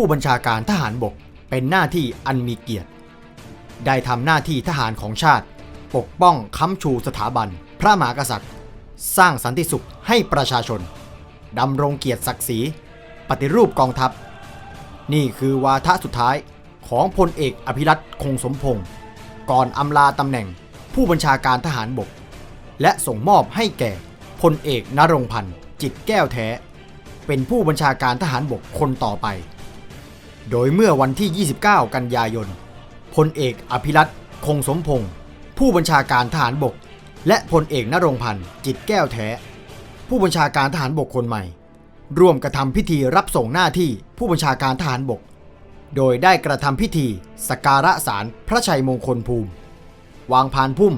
ผู้บัญชาการทหารบกเป็นหน้าที่อันมีเกียรติ ได้ทำหน้าที่ทหารของชาติ ปกป้องค้ำชูสถาบัน พระมหากษัตริย์ สร้างสันติสุขให้ประชาชนดำรงเกียรติศักดิ์ศรีปฏิรูปกองทัพ นี่คือวาทะสุดท้ายของพลเอกอภิรัตคงสมพงศ์ก่อนอำลาตำแหน่งผู้บัญชาการทหารบก และส่งมอบให้แก่พลเอกนรงพันธ์จิตแก้วแท้ เป็นผู้บัญชาการทหารบกคนต่อไป โดยเมื่อวันที่ 29 กันยายน พลเอกอภิรัตคงสมพงศ์ผู้บัญชาการทหารบก และพลเอกนรงพันธ์จิตแก้วแท้ ผู้บัญชาการทหารบกคนใหม่ ร่วมกระทำพิธีรับส่งหน้าที่ผู้บัญชาการทหารบก โดยได้กระทำพิธีสการะสารพระชัยมงคลภูมิ วางพานพุ่ม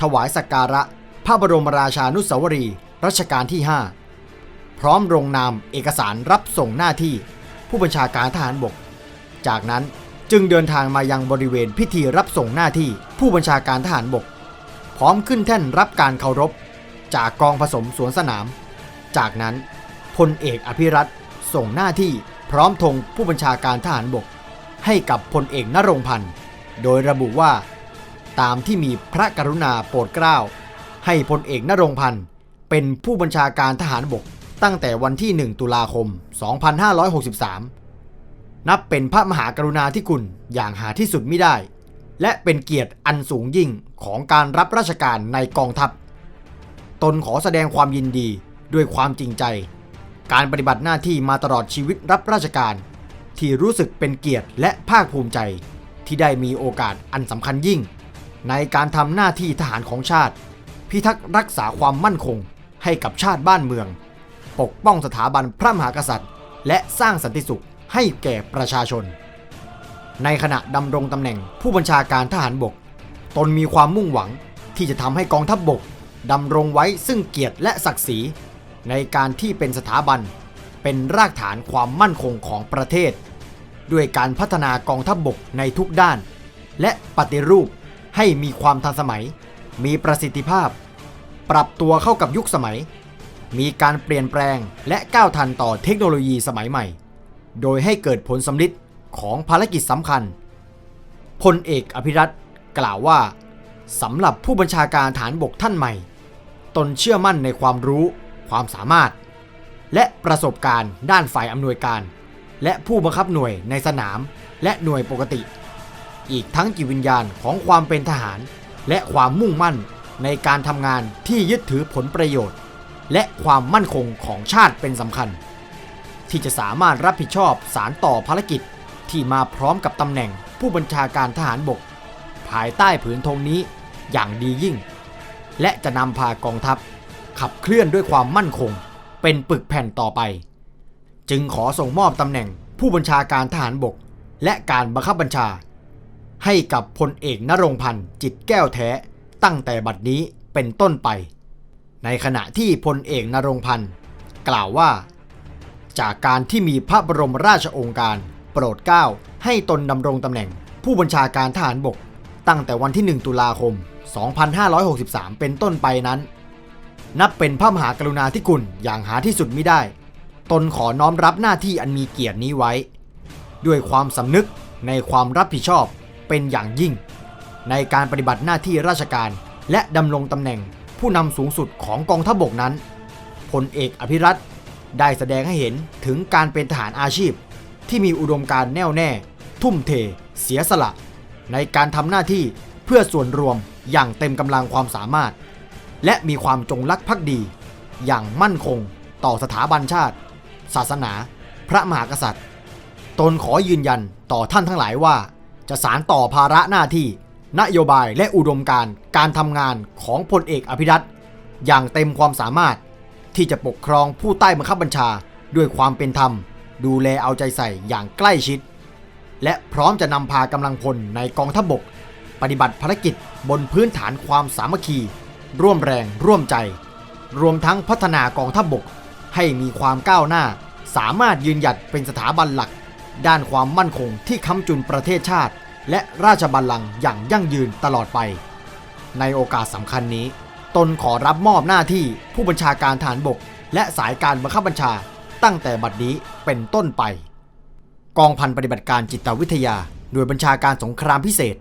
ถวายสการะพระบรมราชานุสาวรีรัชกาลที่ 5 พร้อมลงนามเอกสารรับส่งหน้าที่ ผู้บัญชาการทหารบก จากนั้นจึงเดินทางมายังบริเวณพิธีรับส่งหน้าที่ผู้บัญชาการทหารบก พร้อมขึ้นแท่นรับการเคารพ จากกองผสมสวนสนาม จากนั้นพลเอกอภิรัตส่งหน้าที่พร้อมธงผู้บัญชาการทหารบก ให้กับพลเอกนรงพันธ์โดยระบุว่า ตามที่มีพระกรุณาโปรดเกล้าให้พลเอกนรงพันธ์เป็นผู้บัญชาการทหารบก ตั้งแต่วันที่ 1 ตุลาคม 2563 นับเป็นพระมหากรุณาธิคุณอย่างหาที่สุดไม่ได้ และเป็นเกียรติอันสูงยิ่งของการรับราชการในกองทัพ ตนขอแสดงความยินดีด้วยความจริงใจ การปฏิบัติหน้าที่มาตลอดชีวิตรับราชการ ที่รู้สึกเป็นเกียรติและภาคภูมิใจ ที่ได้มีโอกาสอันสำคัญยิ่ง ในการทำหน้าที่ทหารของชาติ พิทักษ์รักษาความมั่นคงให้กับชาติบ้านเมือง ปกป้องสถาบันพระมหากษัตริย์ และสร้างสันติสุขให้แก่ประชาชน ในขณะดำรงตำแหน่งผู้บัญชาการทหารบก ตนมีความมุ่งหวังที่จะทำให้กองทัพบบกดำรงไว้ซึ่งเกียรติและศักดิ์ศรี ในการที่เป็นสถาบัน เป็นรากฐานความมั่นคงของประเทศ ด้วยการพัฒนากองทัพบบกในทุกด้าน และปฏิรูปให้มีความทันสมัย มีประสิทธิภาพ ปรับตัวเข้ากับยุคสมัย มีการเปลี่ยนแปลงและก้าวทันต่อเทคโนโลยีสมัยใหม่ โดยให้เกิดผลสำลิดของภารกิจสำคัญพลเอกอภิรัตกล่าวว่าสำหรับผู้บัญชาการฐานบกท่านใหม่ ตนเชื่อมั่นในความรู้ ความสามารถ และประสบการณ์ด้านฝ่ายอำนวยการ และผู้บังคับหน่วยในสนามและหน่วยปกติ อีกทั้งจิตวิญญาณของความเป็นทหาร และความมุ่งมั่นในการทำงานที่ยึดถือผลประโยชน์ และความมั่นคงของชาติเป็นสำคัญ ที่จะสามารถรับผิดชอบสารต่อภารกิจที่มาพร้อมกับตำแหน่งผู้บัญชาการทหารบก ภายใต้ผืนธงนี้อย่างดียิ่ง และจะนำพากองทัพ ขับเคลื่อนด้วยความมั่นคง เป็นปึกแผ่นต่อไป จึงขอส่งมอบตำแหน่งผู้บัญชาการทหารบก และการบังคับบัญชา ให้กับพลเอกนรงพันธ์จิตแก้วแท้ตั้งแต่บัดนี้เป็นต้นไป ในขณะที่พลเอกนรงพันธ์กล่าวว่า จากการที่มีพระบรมราชโองการ โปรดเกล้าให้ตนดำรงตำแหน่ง ผู้บัญชาการทหารบก ตั้งแต่วันที่ 1 ตุลาคม 2563 เป็นต้นไปนั้น นับเป็นพระมหากรุณาธิคุณอย่างหาที่สุดมิได้ ตนขอน้อมรับหน้าที่อันมีเกียรตินี้ไว้ ด้วยความสำนึกในความรับผิดชอบเป็นอย่างยิ่ง ในการปฏิบัติหน้าที่ราชการและดำรงตำแหน่ง ผู้นำสูงสุดของกองทัพบกนั้นพลเอกอภิรัตได้แสดงให้เห็นถึงการเป็นทหารอาชีพ ที่มีอุดมการณ์แน่วแน่ ทุ่มเท เสียสละ ในการทำหน้าที่เพื่อส่วนรวมอย่างเต็มกำลังความสามารถ และมีความจงรักภักดี อย่างมั่นคงต่อสถาบันชาติ ศาสนา พระมหากษัตริย์ ตนขอยืนยันต่อท่านทั้งหลายว่า จะสารต่อภาระหน้าที่ นโยบายและอุดมการการทำงานของพลเอกอภิรัตอย่างเต็มความสามารถ ที่จะปกครองผู้ใต้บังคับบัญชาด้วยความเป็นธรรม ดูแลเอาใจใส่อย่างใกล้ชิด และพร้อมจะนำพากำลังพลในกองทัพบกปฏิบัติภารกิจบนพื้นฐานความสามัคคี ร่วมแรงร่วมใจ รวมทั้งพัฒนากองทัพบก ให้มีความก้าวหน้า สามารถยืนหยัดเป็นสถาบันหลัก ด้านความมั่นคงที่ค้ำจุนประเทศชาติ และราชบัลลังก์อย่างยั่งยืนตลอดไป ในโอกาสสำคัญนี้ ตนขอรับมอบหน้าที่ผู้บัญชาการฐานบก และสายการบังคับบัญชาตั้งแต่บัดนี้เป็นต้นไป กองพันปฏิบัติการจิตวิทยา โดยบัญชาการสงครามพิเศษ